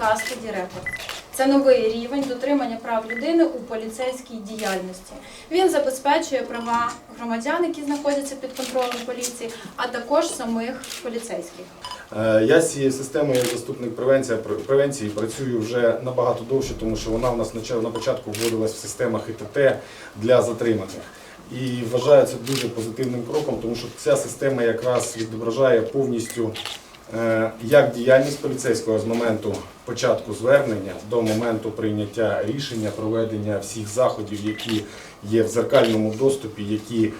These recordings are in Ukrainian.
Custody Record. Це новий рівень дотримання прав людини у поліцейській діяльності. Він забезпечує права громадян, які знаходяться під контролем поліції, а також самих поліцейських. Е, Я з цією системою заступник превенції, превенції працюю вже набагато довше, тому що вона в нас на початку вводилась в системах ІТТ для затриманих. І вважаю це дуже позитивним кроком, тому що ця система якраз відображає повністю е, як діяльність поліцейського з моменту початку звернення до моменту прийняття рішення, проведення всіх заходів, які є в зеркальному доступі, які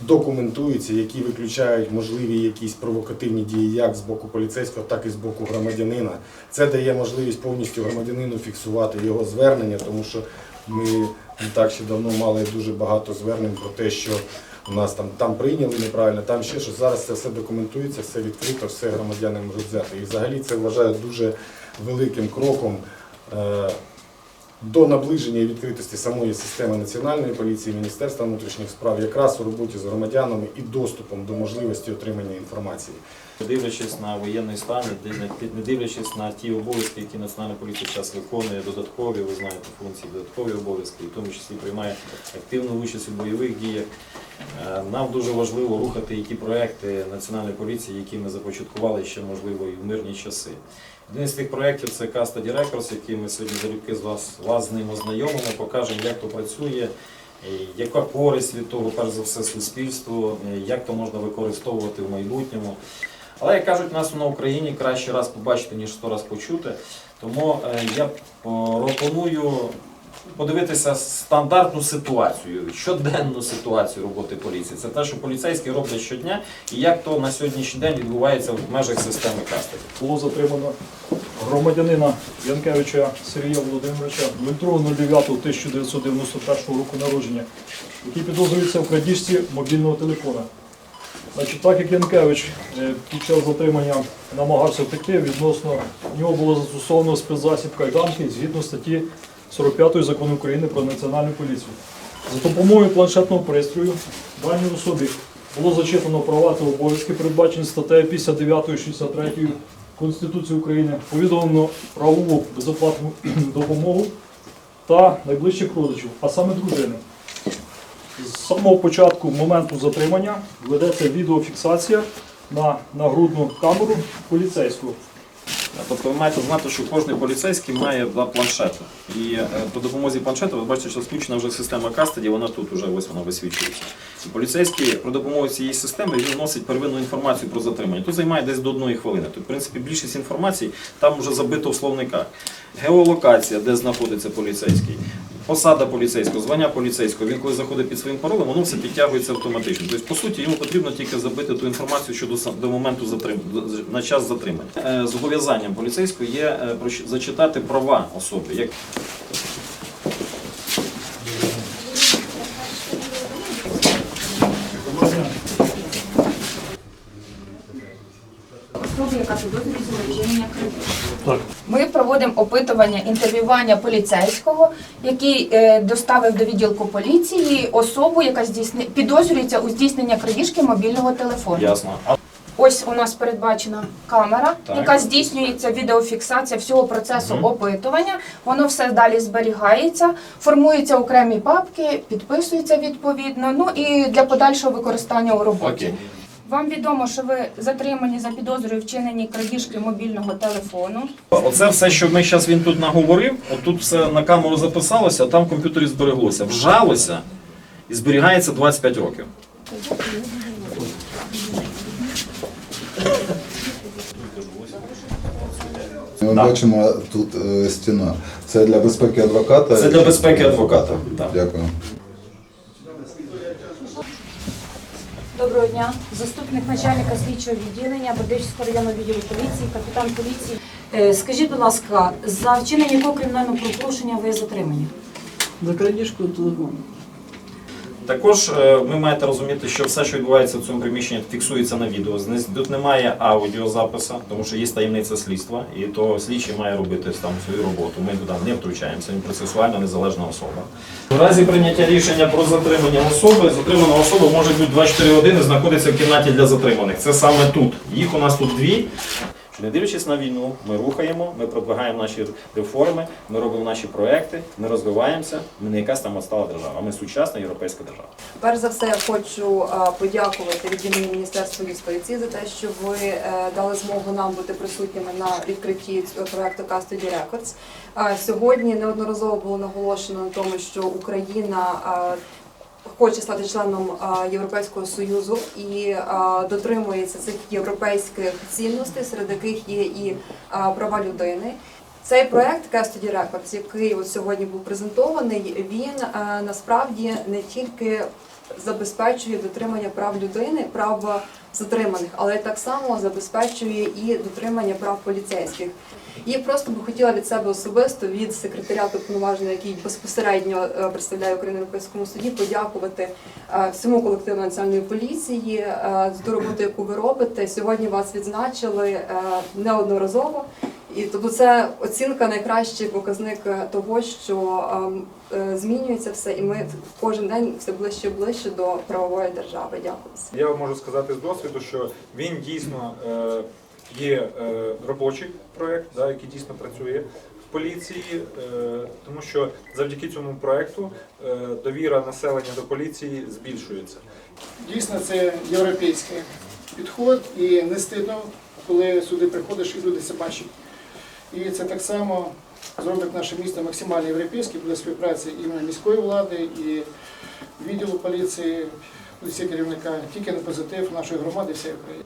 документуються, які виключають можливі якісь провокативні дії як з боку поліцейського, так і з боку громадянина. Це дає можливість повністю громадянину фіксувати його звернення, тому що ми не так ще давно мали дуже багато звернень про те, що у нас там, там прийняли неправильно, там ще щось. Зараз це все документується, все відкрито, все громадяни можуть взяти. І взагалі це вважаю дуже великим кроком. е, до наближення і відкритості самої системи національної поліції, Міністерства внутрішніх справ, якраз у роботі з громадянами і доступом до можливості отримання інформації. Не дивлячись на воєнний стан, не дивлячись на ті обов'язки, які Національна поліція зараз виконує, додаткові, ви знаєте, функції, додаткові обов'язки, і в тому числі приймає активну участь у бойових діях. Е, Нам дуже важливо рухати і ті проекти Національної поліції, які ми започаткували ще, можливо, і в мирні часи. Один з тих проєктів це Custody Records, який ми сьогодні залюбки з вас, вас з ним ознайомимо, покажемо, як то працює, е, яка користь від того, перш за все, суспільству, е, як то можна використовувати в майбутньому. Але як кажуть, нас на Україні краще раз побачити, ніж сто раз почути. Тому е, я пропоную подивитися стандартну ситуацію, щоденну ситуацію роботи поліції. Це те, що поліцейські роблять щодня, і як то на сьогоднішній день відбувається в межах системи кастинг. було затримано громадянина Янкевича Сергія Володимировича 02.09.1991 року народження, який підозрюється в крадіжці мобільного телефона. Значить, так як Янкевич е, під час затримання намагався втекти, відносно нього було застосовано спецзасіб кайданки згідно статті 45 закону України про національну поліцію. За допомогою планшетного пристрою даній особі було зачитано права та обов'язки, передбачені статтею 59 63 Конституції України, повідомлено правову безоплатну допомогу та найближчих родичів, а саме дружини. З самого початку моменту затримання ведеться відеофіксація на нагрудну камеру поліцейського. Тобто ви маєте знати, що кожен поліцейський має два планшети. І е, по допомозі планшету ви бачите, що включена вже система кастеді, вона тут вже ось вона висвічується. І поліцейський про допомогою цієї системи він вносить первинну інформацію про затримання. Тут займає десь до одної хвилини. Тут, в принципі, більшість інформації там вже забито в словниках. Геолокація, де знаходиться поліцейський. Посада поліцейського, звання поліцейського, він коли заходить під своїм паролем, воно все підтягується автоматично. Тобто, по суті, йому потрібно тільки забити ту інформацію щодо до моменту затримання, на час затримання. Е, Зобов'язанням поліцейського є е, зачитати права особи. Як Особи, яка підозрюється у вчинення. Ми проводимо опитування інтерв'ювання поліцейського, який е, доставив до відділку поліції особу, яка здійсни... підозрюється у здійсненні крадіжки мобільного телефону. ясно. Ось у нас передбачена камера, Так. яка здійснюється відеофіксація всього процесу опитування. Воно все далі зберігається, формуються окремі папки, підписується відповідно. Ну і для подальшого використання у роботі. Окей. Вам відомо, що ви затримані за підозрою вчиненні крадіжки мобільного телефону. Оце все, що ми зараз він тут наговорив, отут все на камеру записалося, а там в комп'ютері збереглося. Вжалося і зберігається 25 років. Ми бачимо тут е, стіна. Це для безпеки адвоката. Це для безпеки адвоката. Так. Дякую. Доброго дня. Заступник начальника слідчого відділення Бердичівського районного відділу поліції, капітан поліції. Е, Скажіть, будь ласка, за вчинення якого кримінального правопорушення ви затримані? За крадіжку телефону. Також е, ви маєте розуміти, що все, що відбувається в цьому приміщенні, фіксується на відео. Тут немає аудіозапису, тому що є таємниця слідства, і то слідчий має робити там свою роботу. Ми туди не втручаємося, він процесуально незалежна особа. В разі прийняття рішення про затримання особи, затримана особа може бути 24 години знаходиться в кімнаті для затриманих. Це саме тут. Їх у нас тут дві. Не дивлячись на війну, ми рухаємо, ми продвигаємо наші реформи, ми робимо наші проекти, ми розвиваємося. Ми не якась там отстала держава, ми сучасна європейська держава. Перш за все, я хочу подякувати від імені Міністерства юстиції за те, що ви е, дали змогу нам бути присутніми на відкритті проекту Custody Records. Сьогодні неодноразово було наголошено на тому, що Україна хоче стати членом Європейського союзу і дотримується цих європейських цінностей, серед яких є і права людини. Цей проект Custody Records, який от сьогодні був презентований, він е, насправді не тільки забезпечує дотримання прав людини, прав затриманих, але так само забезпечує і дотримання прав поліцейських. І просто би хотіла від себе особисто від секретаріату повноваженого, який безпосередньо е, представляє Україну в Європейському суді, подякувати е, всьому колективу національної поліції за ту роботу, яку ви робите. Сьогодні вас відзначили неодноразово. І тобто це оцінка найкращий показник е, того, що ем, е, змінюється все, і ми кожен день все ближче і ближче до правової держави. Дякую. Я можу сказати з досвіду, що він дійсно е, є е, робочий проєкт, да, який дійсно працює в поліції, е, тому що завдяки цьому проєкту е, довіра населення до поліції збільшується. Дійсно, це європейський підход і не стидно, коли сюди приходиш і люди це бачать. І це так само зробить наше місто максимально європейським для співпраці і міської влади і відділу поліції, усі керівника, тільки на позитив нашої громади, всієї України.